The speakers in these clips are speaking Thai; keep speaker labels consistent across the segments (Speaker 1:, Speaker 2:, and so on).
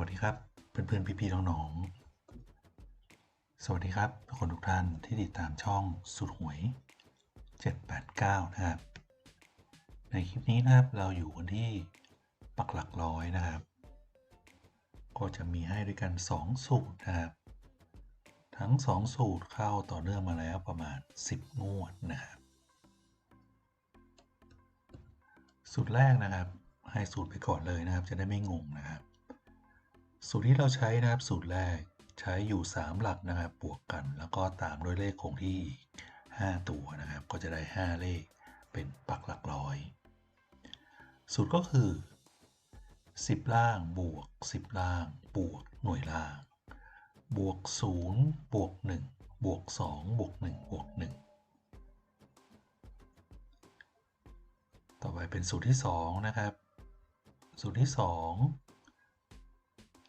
Speaker 1: วัสดีครับเพื่อนๆพี่ๆน้องๆสวัสดีครับทุกคนทุกท่านที่ติดตามช่องสุดหวย 789 นะครับ ในคลิปนี้นะครับเราอยู่กันที่ปักหลักร้อยนะครับ ก็จะมีให้ด้วยกัน 2 สูตรนะครับ ทั้ง 2 สูตรเข้าต่อเนื่องมาแล้วประมาณ 10 งวดนะครับ สูตรแรกนะครับ ให้สูตรไปก่อนเลยนะครับ จะได้ไม่งงนะครับ สูตรที่เราใช้นะครับสูตรแรกใช้อยู่ 3 หลักนะครับบวกกัน แล้วก็ตามด้วยเลขคงที่5ตัวนะครับ ก็จะได้ 5 เลขเป็นปักหลักร้อย สูตรก็คือ 10 ล่างบวก 10 ล่างบวกหน่วยล่าง บวก 0 บวก 1 บวก 2 บวก 1 บวก 1 ต่อไปเป็นสูตรที่ 2 นะครับ สูตรที่ 2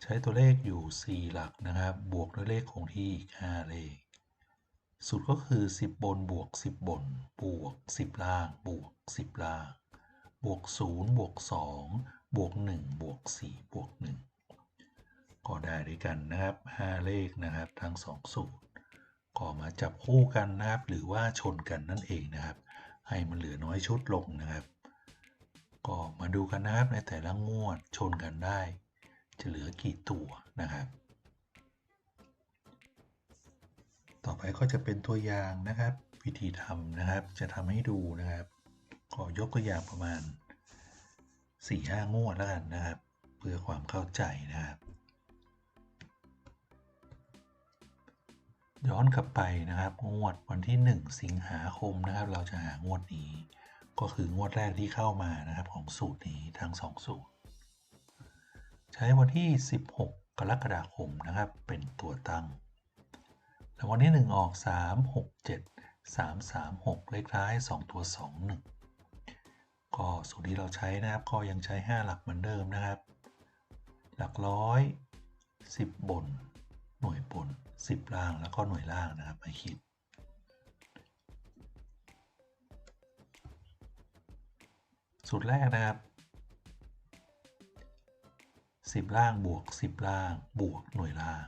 Speaker 1: ใช้ตัวเลขอยู่ 4 หลักนะครับ บวกด้วยเลขคงที่อีก5เลขสูตรก็คือ 10 บนบวก 10 บน บวก 10 ล่าง บวก 10 ล่าง บวก 0 บวก 2 บวก 1 บวก 4 บวก 1 ก็ได้ด้วยกันนะครับ 5 เลขนะครับ ทั้ง 2 สูตร ก็มาจับคู่กันนะครับ หรือว่าชนกันนั่นเองนะครับ ให้มันเหลือน้อยชุดลงนะครับ ก็มาดูกันนะครับในแต่ละงวดชนกันได้ จะเหลือกี่ตัวนะครับ ต่อไปก็จะเป็นตัวอย่างนะครับ วิธีทำนะครับ จะทำให้ดูนะครับก็ยกตัวอย่างประมาณ4-5งวดแล้วกันนะครับ เพื่อความเข้าใจนะครับย้อนกลับไปนะครับ งวดวันที่ 1 สิงหาคมนะครับ เราจะหางวดนี้ ก็คืองวดแรกที่เข้ามานะครับของสูตรนี้ทั้ง2สูตร ใช้วันที่ 16 กรกฎาคมนะครับ เป็นตัวตั้งแล้ววันที่ 1 ออก 3 6 7 3 3 6 เลขท้าย 2 ตัว 2 1 ก็สูตรที่เราใช้นะครับ ก็ยังใช้ 5 หลักเหมือนเดิมนะครับ หลักร้อย 10 บน หน่วยบน 10 ล่างแล้วก็หน่วยล่างนะครับมาคิดสูตรแรกนะครับ 10 ล่างบวก 10 ล่างบวกหน่วยล่าง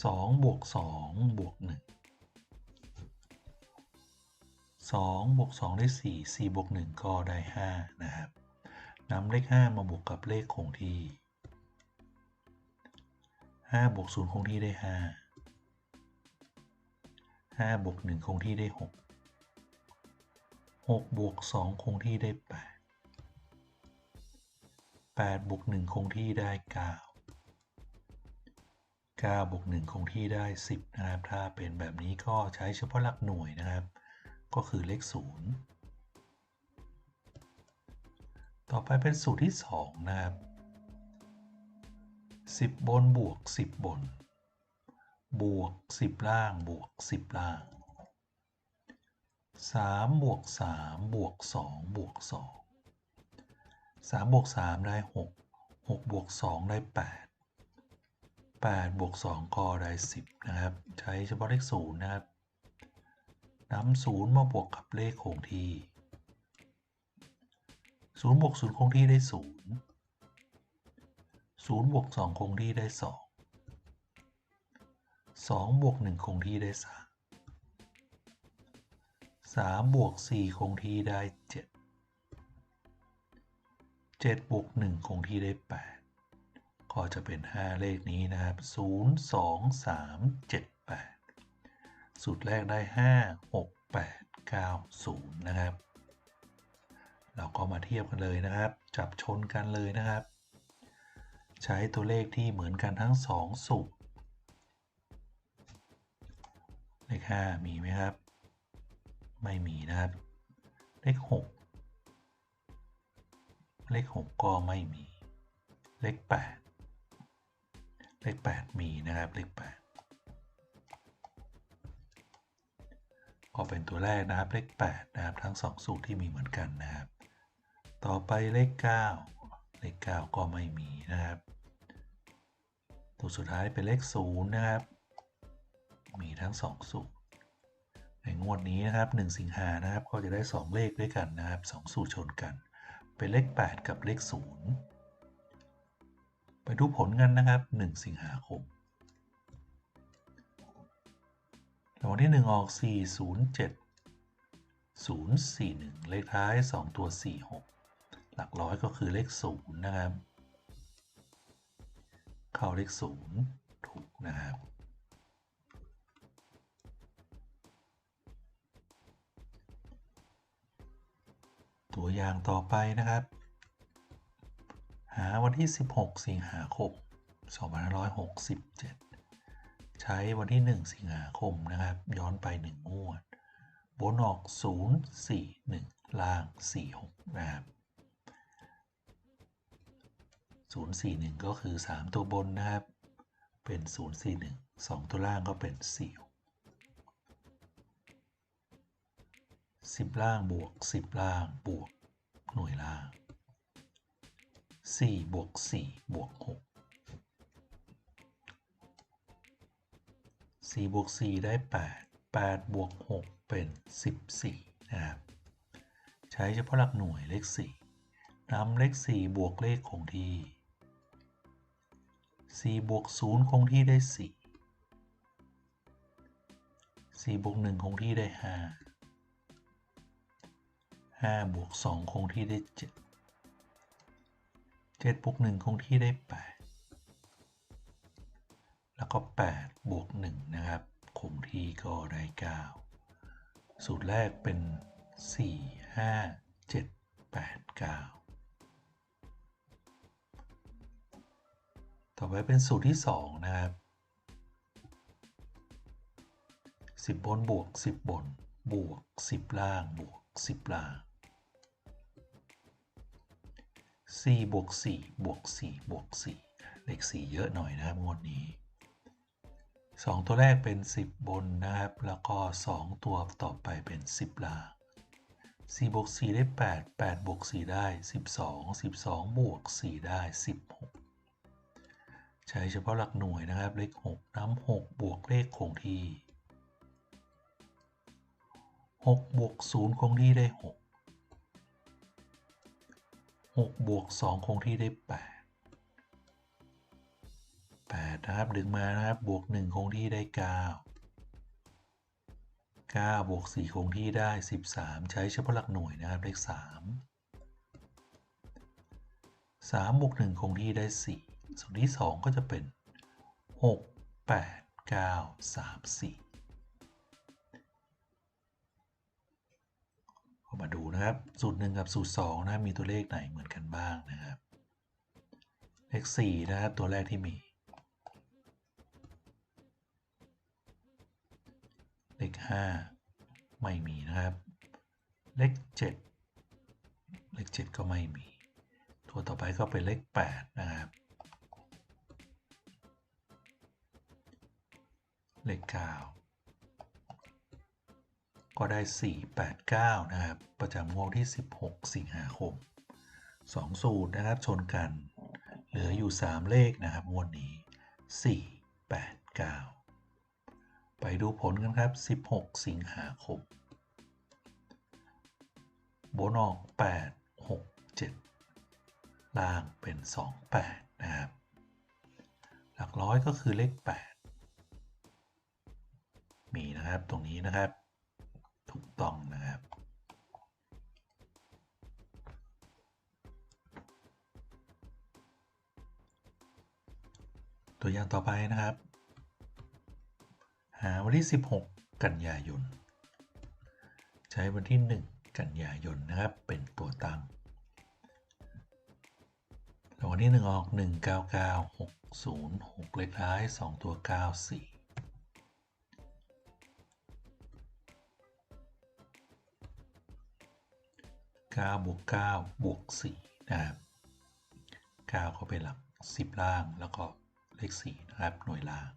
Speaker 1: 2 บวก 2 บวก 1 2 บวก 2 ได้ 4 4 บวก 1 ก็ได้ 5 นะครับนำเลข 5 มาบวกกับเลขคงที่ 5 บวก 0 คงที่ได้ 5 5 บวก 1 คงที่ได้ 6 6 บวก 2 คงที่ได้ 8 8บวก1คงที่ได้ 9 9บวก1คงที่ได้ 10 นะครับ ถ้าเป็นแบบนี้ก็ใช้เฉพาะหลักหน่วยนะครับ ก็คือเลข 0 ต่อไปเป็นสูตรที่ 2 นะครับ 10 บนบวก 10 บน บวก 10 ล่างบวก 10 ล่าง 3 บวก 3 บวก 2 บวก 2 3บวก3ได้6 6บวก2ได้8 8บวก2ก็ได้10นะครับ ใช้เฉพาะเลข0นะครับนำ0มาบวกกับเลขคงที่0บวก0คงที่ได้0 0บวก2คงที่ได้2 2บวก1คงที่ได้3 3บวก4คงที่ได้7 7บวก1คงที่ได้ 8 ก็จะเป็น 5 เลขนี้นะครับ 0 2 3 7 8 สูตรแรกได้ 5 6 8 9 0 นะครับ เราก็มาเทียบกันเลยนะครับ จับชนกันเลยนะครับ ใช้ตัวเลขที่เหมือนกันทั้ง 2 สูตรเลข 5 มีไหมครับ ไม่มีนะครับ เลข 6 เลข 6 ก็ไม่มี เลข 8 เลข 8 มีนะครับ เลข 8 ก็เป็นตัวแรกนะครับ เลข 8 นะครับ ทั้ง 2 สูตรที่มีเหมือนกันนะครับ ต่อไปเลข 9 เลข 9 ก็ไม่มีนะครับ ตัวสุดท้ายเป็นเลข 0 นะครับ มีทั้ง 2 สูตรในงวดนี้นะครับ 1 สิงหานะครับ ก็จะได้ 2 เลขด้วยกันนะครับ 2 สูตรชนกัน เป็นเลข 8 กับเลข 0 ไปดูผลกันนะครับ 1 สิงหาคมรางวัลที่ 1 ออก 407 041 เลขท้าย 2 ตัว 46 หลักร้อยก็คือเลข 0 นะครับ เข้าเลข 0 ถูกนะครับ ตัวอย่างต่อไปนะครับ หาวันที่ 16 สิงหาคม 2567 ใช้วันที่ 1 สิงหาคมนะครับ ย้อนไป 1 งวด บนออก 0 4 1 ล่าง 4 6 นะครับ041 ก็คือ 3 ตัวบนนะครับ เป็น 041 2 ตัวล่างก็เป็น 4 10 ล่างบวก 10 ล่างบวก หน่วยล่าง 4 บวก 4 บวก 6 4 บวก 4 ได้ 8 8 บวก 6 เป็น 14 นะครับ ใช้เฉพาะหลักหน่วยเลข 4นำเลข 4 บวกเลขคงที่ 4 บวก 0 คงที่ได้ 4 4บวก1คงที่ได้ 5 5บวก2คงที่ได้ 7 7บวก1คงที่ได้ 8 แล้วก็ 8 บวก 1 นะครับ คงที่ก็ได้ 9 สูตรแรกเป็น 4 5 7 8 9 ต่อไปเป็นสูตรที่ 2 นะครับ 10 บนบวก 10 บน บวก 10 ล่างบวก 10 ล่าง 4บวก4บวก4บวก4เลข4เยอะหน่อยนะครับงวดนี้ 2 ตัวแรกเป็น 10 บนนะครับ แล้วก็ 2 ตัวต่อไปเป็น 10 ล่าง4บวก4ได้ 8 8บวก4ได้ 12 12บวก4ได้ 16 ใช้เฉพาะหลักหน่วยนะครับ เลข 6 น้ำ6บวกเลขคงที่6บวก0คงที่ได้ 6 6บวก2คงที่ได้ 8 8 นะครับ ดึงมานะครับ บวก 1 คงที่ได้ 9 9 บวก 4 คงที่ได้ 13 ใช้เฉพาะหลักหน่วยนะครับ เลข 3 3 บวก 1 คงที่ได้ 4 ส่วนที่ 2 ก็จะเป็น 6 8 9 3 4 มาดูนะครับ สูตร1กับสูตร2นะมีตัวเลขไหนเหมือนกันบ้างนะครับ เลข4นะครับตัวแรกที่มี เลข5ไม่มีนะครับ เลข7เลข7ก็ไม่มี ตัวต่อไปก็เป็นเลข8นะครับ เลข9ก็็ได้ 489 นะครับ ประจำงวดที่ 16 สิงหาคม2สูตรนะครับ ชนกัน เหลืออยู่ 3 เลขนะครับงวดนี้ 4 8 9 ไปดูผลกันครับ 16 สิงหาคมบนออก 8 6 7 ล่างเป็น 2 8 นะครับ หลักร้อยก็คือเลข 8 มีนะครับตรงนี้นะครับ ถูกต้องนะครับตัวอย่างต่อไปนะครับ หาวันที่ 16 กันยายน ใช้วันที่ 1 กันยายนนะครับ เป็นตัวตั้งรางวัลที่ 1 ออก 199 606เลขท้าย 2 ตัว 94 9บวก9บวก4นะครับ9ก็เป็นหลัก 10 ล่าง แล้วก็เลข4นะครับ หน่วยล่าง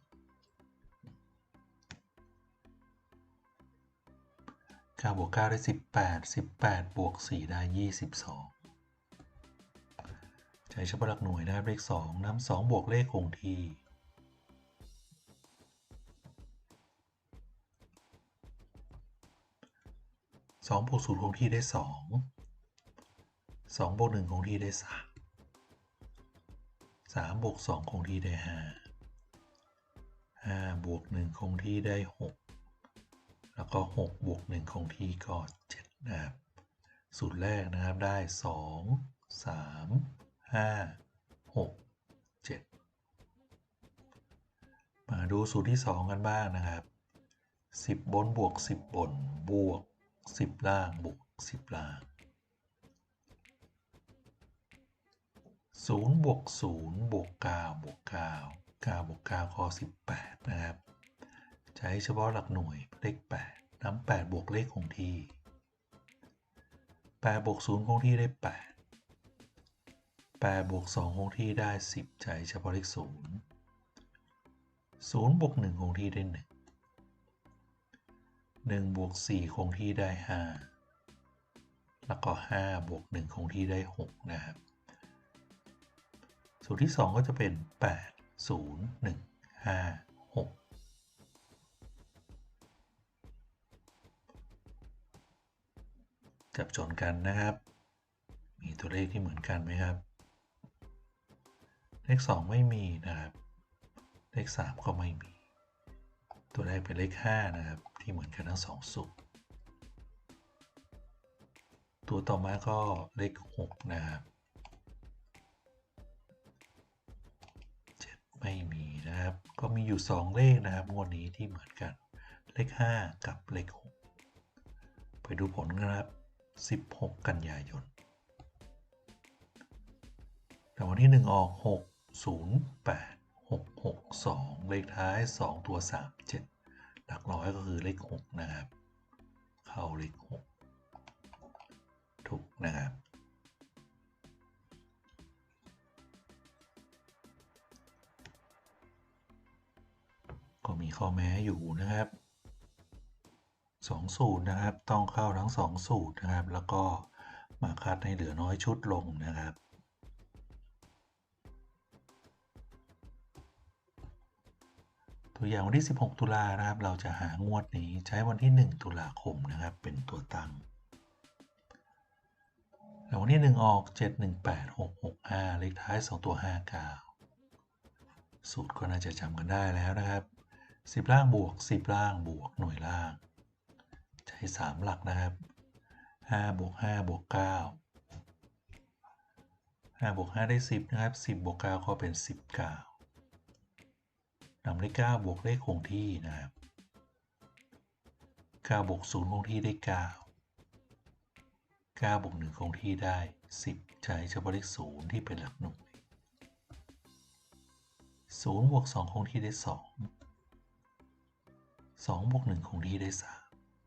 Speaker 1: 9 บวก 9 ได้ 18 18 บวก 4 ได้ 22 ใช้เฉพาะหลักหน่วยนะครับเลข 2 น้ำ2บวกเลขคงที่2บวก0คงที่ได้ 2 2บวก1คงที่ได้3 3บวก2คงที่ได้5 5บวก1คงที่ได้6แล้วก็6บวก1คงที่ก็7นะครับสูตรแรกนะครับได้2 3 5 6 7มาดูสูตรที่2กันบ้างนะครับ10บนบวก10บนบวก10ล่างบวก10ล่าง 0บวก0บวก9บวก9 9บวก9ก็18 นะครับ ใช้เฉพาะหลักหน่วยเลข 8นำ8บวกเลขคงที่8บวก0คงที่ได้ 8 8บวก2คงที่ได้ 10 ใช้เฉพาะเลข 0 0บวก1คงที่ได้ 1 1บวก4คงที่ได้ 5 แล้วก็5บวก1คงที่ได้ 6 นะครับ สูตรที่ 2 ก็จะเป็น 8 0 1 5 6 จับจนกันนะครับ มีตัวเลขที่เหมือนกันไหมครับ เลข 2 ไม่มีนะครับ เลข 3 ก็ไม่มี ตัวแรกเป็นเลข 5 นะครับ ที่เหมือนกันทั้งสองสูตร ตัวต่อมาก็เลข 6 นะครับ ไม่มีนะครับ ก็มีอยู่ 2 เลขนะครับงวดนี้ที่เหมือนกัน เลข 5 กับเลข 6 ไปดูผลกันครับ 16 กันยายนรางวัลที่ 1 ออก 6 0 8 6 6 2 เลขท้าย 2 ตัว 3 7 หลักร้อยก็คือเลข 6 นะครับ เข้าเลข 6 ถูกนะครับ มีข้อแม้อยู่นะครับ2สูตรนะครับ ต้องเข้าทั้ง 2 สูตรนะครับ แล้วก็มาคัดให้เหลือน้อยชุดลงนะครับ ตัวอย่างวันที่ 16 ตุลานะครับ เราจะหางวดนี้ใช้วันที่ 1 ตุลาคมนะครับ เป็นตัวตั้งแล้ววันที่ 1 ออก 7 1 8 6 6 5 เลขท้าย 2 ตัว 59 สูตรก็น่าจะจำกันได้แล้วนะครับ 10 ล่างบวก 10 ล่างบวกหน่วยล่าง ใช้ 3 หลักนะครับ5บวก5บวก9 5บวก5ได้ 10 นะครับ 10บวก9ก็เป็น 19นำเลข9บวกเลขคงที่นะครับ9บวก0คงที่ได้ 9 9บวก1คงที่ได้ 10 ใช้เฉพาะเลข0ที่เป็นหลักหน่วย0บวก2คงที่ได้ 2 2บวก1คงที่ได้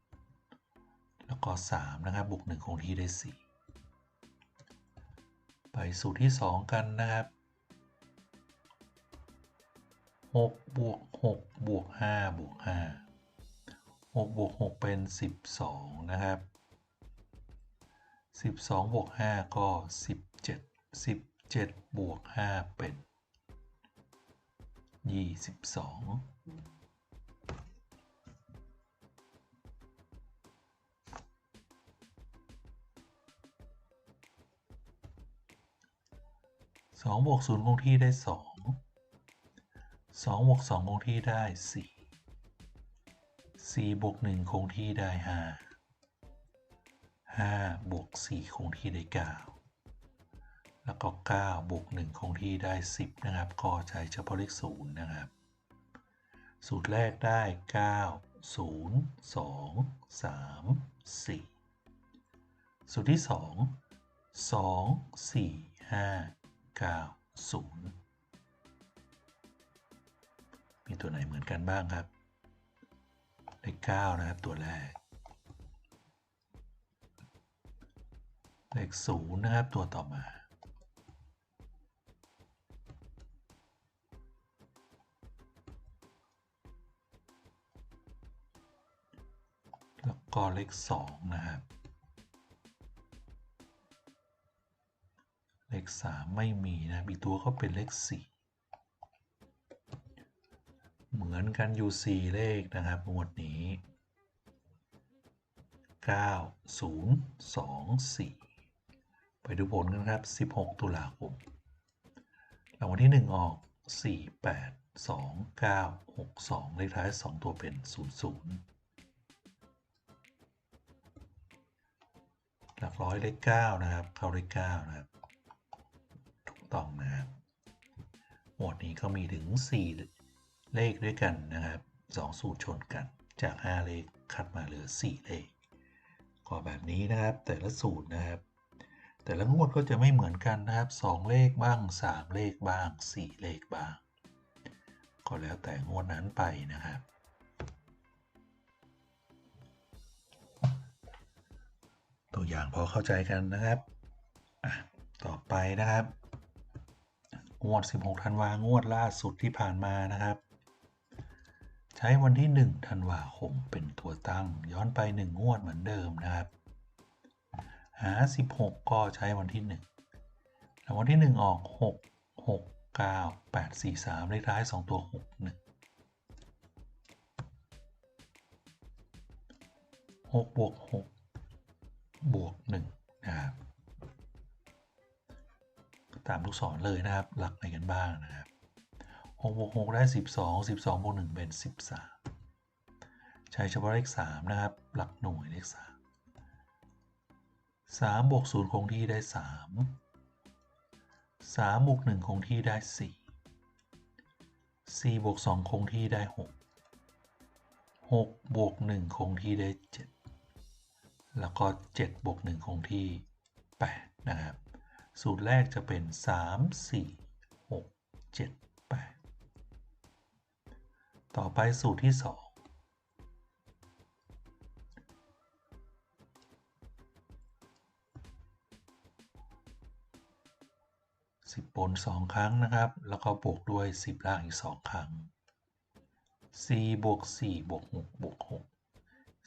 Speaker 1: 3 แล้วก็3นะครับบวก1คงที่ได้ 4 ไปสูตรที่ 2 กันนะครับ6บวก6บวก5บวก5 6บวก6เป็น 12 นะครับ 12บวก5ก็ 17 17บวก5เป็น 22 2บวก0คงที่ได้ 2 2บวก2คงที่ได้ 4 4บวก1คงที่ได้ 5 5บวก4คงที่ได้ 9 แล้วก็9บวก1คงที่ได้ 10 นะครับ ก็ใช้เฉพาะเลข0นะครับ สูตรแรกได้ 9 0 2 3 4 สูตรที่ 2 2 4 5 9 0 มีตัวไหนเหมือนกันบ้างครับ เลข 9 นะครับตัวแรก เลข 0 นะครับตัวต่อมา แล้วก็เลข 2 นะครับ เลข3ไม่มีนะอีกตัวก็เป็นเลข4เหมือนกันอยู่4เลขนะครับหมวดนี้9 0 2 4ไปดูผลกันครับ16ตุลาคมรางวัลที่1ออก4 8 2 9 6 2เลขท้าย2ตัวเป็น0 0หลักร้อยเลข9นะครับ เข้าเลข9นะครับ ต้องนะครับหมวดนี้ก็มีถึง 4 เลขด้วยกันนะครับ2สูตรชนกันจาก 5 เลขคัดมาเหลือ 4 เลขก็แบบนี้นะครับแต่ละสูตรนะครับ แต่ละงวดก็จะไม่เหมือนกันนะครับ 2 เลขบ้าง 3 เลขบ้าง 4 เลขบ้าง ก็แล้วแต่งวดนั้นไปนะครับตัวอย่างพอเข้าใจกันนะครับ ต่อไปนะครับ งวด 16 ธันวา งวดล่าสุดที่ผ่านมานะครับ ใช้วันที่ 1 ธันวาคมเป็นตัวตั้ง ย้อนไป 1 งวดเหมือนเดิมนะครับ หา 16 ก็ใช้วันที่ 1 แล้ววันที่ 1 ออก 6 6 9 8 4 3เลขท้าย 2 ตัว 6 1 6บวก6บวก1นะครับ ตามลูกศรเลยนะครับ หลักไหนกันบ้างนะครับ6บวก6ได้12 12บวก1เป็น13ใช้เฉพาะเลข3นะครับ หลักหน่วยเลข3 3บวก0คงที่ได้3 3บวก1คงที่ได้4 4บวก2คงที่ได้6 6บวก1คงที่ได้7แล้วก็7บวก1คงที่8นะครับ สูตรแรกจะเป็น 3 4 6 7 8 ต่อไปสูตรที่ 2 10 บน 2 ครั้งนะครับ แล้วก็บวกด้วย 10 ล่างอีก 2 ครั้ง 4 บวก 4 บวก 6 บวก 6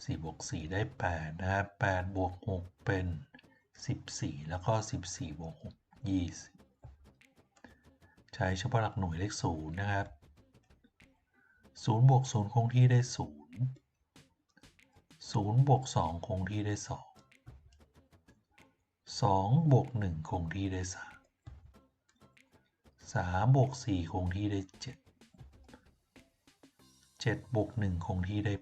Speaker 1: 4 บวก 4 ได้ 8 นะครับ8บวก 6 เป็น 14 แล้วก็ 14บวก6 20 ใช้เฉพาะหลักหน่วยเลข 0 นะครับ 0 บวก 0 คงที่ได้ 0 0 บวก 2 คงที่ได้ 2 2 บวก 1 คงที่ได้ 3 3 บวก 4 คงที่ได้ 7 7 บวก 1 คงที่ได้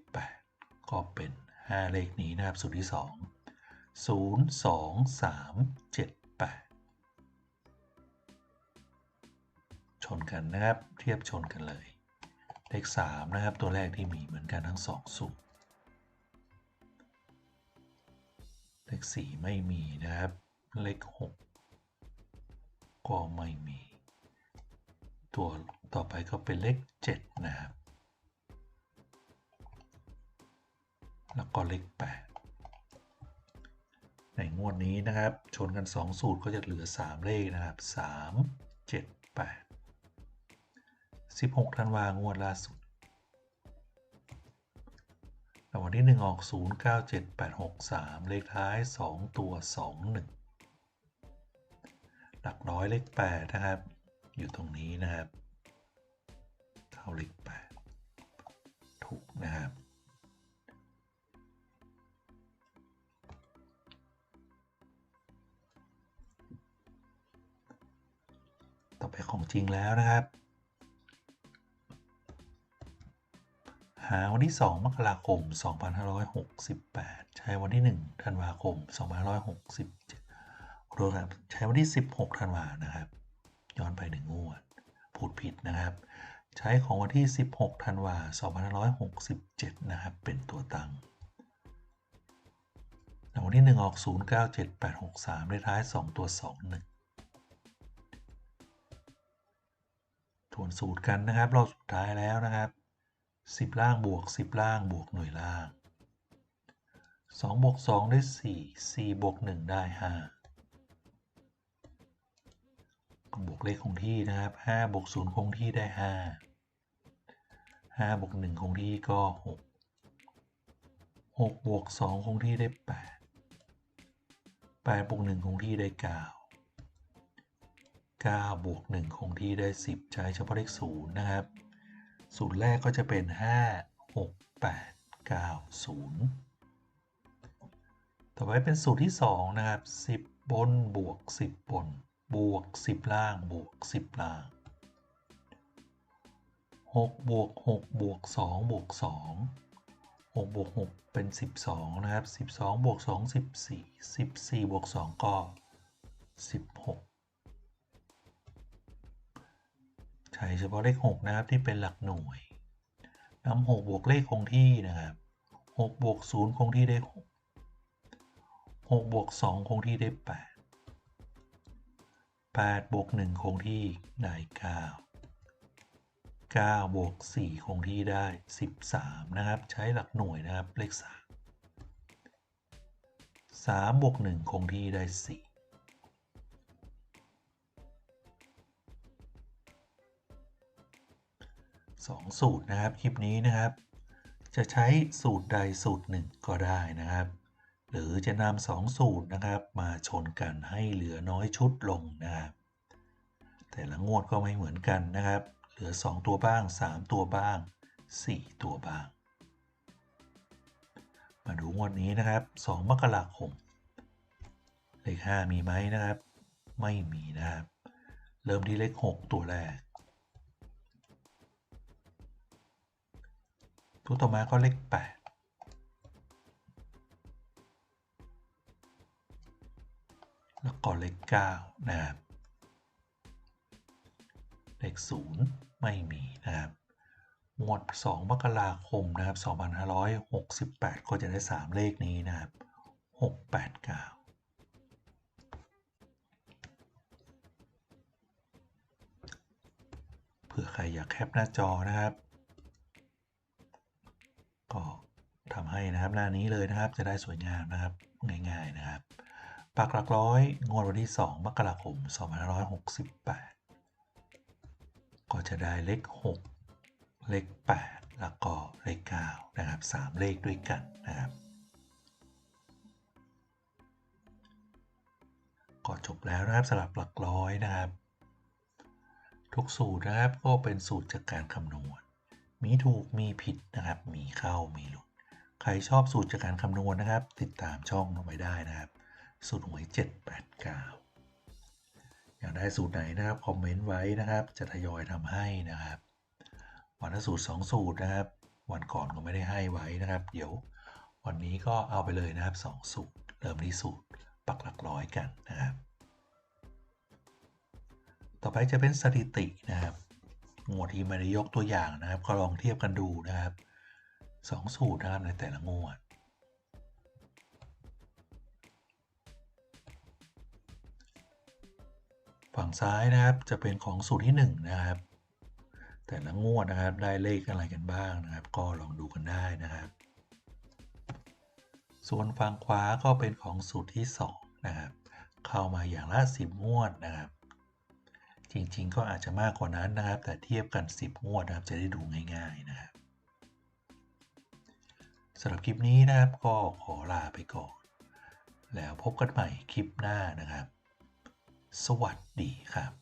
Speaker 1: 8 ก็เป็น 5 เลขนี้นะครับ สูตรที่ 2 0 2 3 7 8ชนกันนะครับ เทียบชนกันเลย เลข 3 นะครับ ตัวแรกที่มีเหมือนกันทั้ง 2 สูตร เลข 4 ไม่มีนะครับ เลข 6 ก็ไม่มี ตัวต่อไปก็เป็นเลข 7 นะครับ แล้วก็เลข 8 ในงวดนี้นะครับ ชนกัน 2 สูตรก็จะเหลือ 3 เลขนะครับ 3 7 8 16ธันวางวดล่าสุดรางวัลที่ 1 ออก 0 9 7 8 6 3 เลขท้าย 2 ตัว 2 1 หลักร้อยเลข 8 นะครับ อยู่ตรงนี้นะครับ เข้าเลข 8 ถูกนะครับ ต่อไปของจริงแล้วนะครับ หาวันที่ 2 มกราคม 2568 ใช้วันที่ 1 ธันวาคม 2567รวมครับใช้วันที่ 16 ธันวานะครับ ย้อนไปหนึ่งงวดพูดผิดนะครับ ใช้ของวันที่ 16 ธันวา 2567 นะครับ เป็นตัวตั้งวัลที่ 1 ออก 097863เลขท้าย 2 ตัว 21 ทวนสูตรกันนะครับเราสุดท้ายแล้วนะครับ 10 ล่างบวก 10 ล่างบวกหน่วยล่าง 2 บวก 2 ได้ 4 4 บวก 1 ได้ 5 บวกเลขคงที่นะครับ 5 บวก 0 คงที่ได้ 5 5 บวก 1 คงที่ก็ 6 6 บวก 2 คงที่ได้ 8 8 บวก 1 คงที่ได้ 9 9 บวก 1 คงที่ได้ 10 ใช้เฉพาะเลข0นะครับสูตรแรกก็จะเป็น 5 6 8 9 0 ต่อไปเป็นสูตรที่ 2 นะครับ 10 บนบวก 10 บน บวก 10 ล่างบวก 10 ล่าง 6 บวก 6 บวก 2 บวก 2 6บวก6เป็น 12 นะครับ 12 บวก 2 14 14 บวก 2 ก็ 16 ช้เฉพาะเลข 6 นะครับ ที่เป็นหลักหน่วยนำ6บวกเลขคงที่นะครับ6บวก0คงที่ได้ 6 6บวก2คงที่ได้ 8 8บวก1คงที่ได้9 9บวก4คงที่ได้ 13 นะครับ ใช้หลักหน่วยนะครับเลข 3 3บวก1คงที่ได้ 4 2 สูตรนะครับคลิปนี้นะครับ จะใช้สูตรใดสูตรหนึ่งก็ได้นะครับ หรือจะนำสองสูตรนะครับมาชนกันให้เหลือน้อยชุดลงนะครับแต่ละงวดก็ไม่เหมือนกันนะครับ เหลือ 2 ตัวบ้าง 3 ตัวบ้าง 4 ตัวบ้าง มาดูงวดนี้นะครับ 2 มกราคมเลข 5 มีไหมนะครับ ไม่มีนะครับ เริ่มที่เลข 6 ตัวแรก ตัวต่อมาก็เลข8แล้วก็เลข9นะครับ เลข0ไม่มีนะครับงวด 2 มกราคม นะครับ 2568 ก็จะได้ 3 เลขนี้ นะครับ 689 เผื่อใครอยากแคปหน้าจอนะครับ ก็ทำให้นะครับหน้านี้เลยนะครับจะได้สวยงามนะครับง่าย ๆนะครับปักหลักร้อยงวดวันที่ 2 มกราคม 2568 ก็จะได้เลข 6 เลข 8 แล้วก็เลข 9 นะครับ 3 เลขด้วยกันนะครับ ก็จบแล้วนะครับสำหรับหลักร้อยนะครับ ทุกสูตรนะครับก็เป็นสูตรจากการคำนวณ มีถูกมีผิดนะครับ มีเข้ามีหลุด ใครชอบสูตรจากการคำนวณนะครับ ติดตามช่องลงไปได้นะครับ สูตรหวย 789 อยากได้สูตรไหนนะครับ คอมเมนต์ไว้นะครับ จะทยอยทำให้นะครับ วันละสูตร 2 สูตรนะครับ วันก่อนก็ไม่ได้ให้ไว้นะครับ เดี๋ยววันนี้ก็เอาไปเลยนะครับ 2 สูตร เริ่มที่สูตรปักหลักร้อยกันนะครับ ต่อไปจะเป็นสถิตินะครับ งวดที่ไม่ได้ยกตัวอย่างนะครับก็ลองเทียบกันดูนะครับ2สูตรนะครับในแต่ละงวดฝั่งซ้ายนะครับจะเป็นของสูตรที่ 1 นะครับ แต่ละงวดนะครับได้เลขอะไรกันบ้างนะครับ ก็ลองดูกันได้นะครับ ส่วนฝั่งขวาก็เป็นของสูตรที่ 2 นะครับ เข้ามาอย่างละ 10 งวดนะครับ จริงๆ ก็อาจจะมากกว่านั้นนะครับ แต่เทียบกัน 10 งวดนะครับ จะได้ดูง่ายๆนะครับสำหรับคลิปนี้นะครับก็ขอลาไปก่อน แล้วพบกันใหม่คลิปหน้านะครับ สวัสดีครับ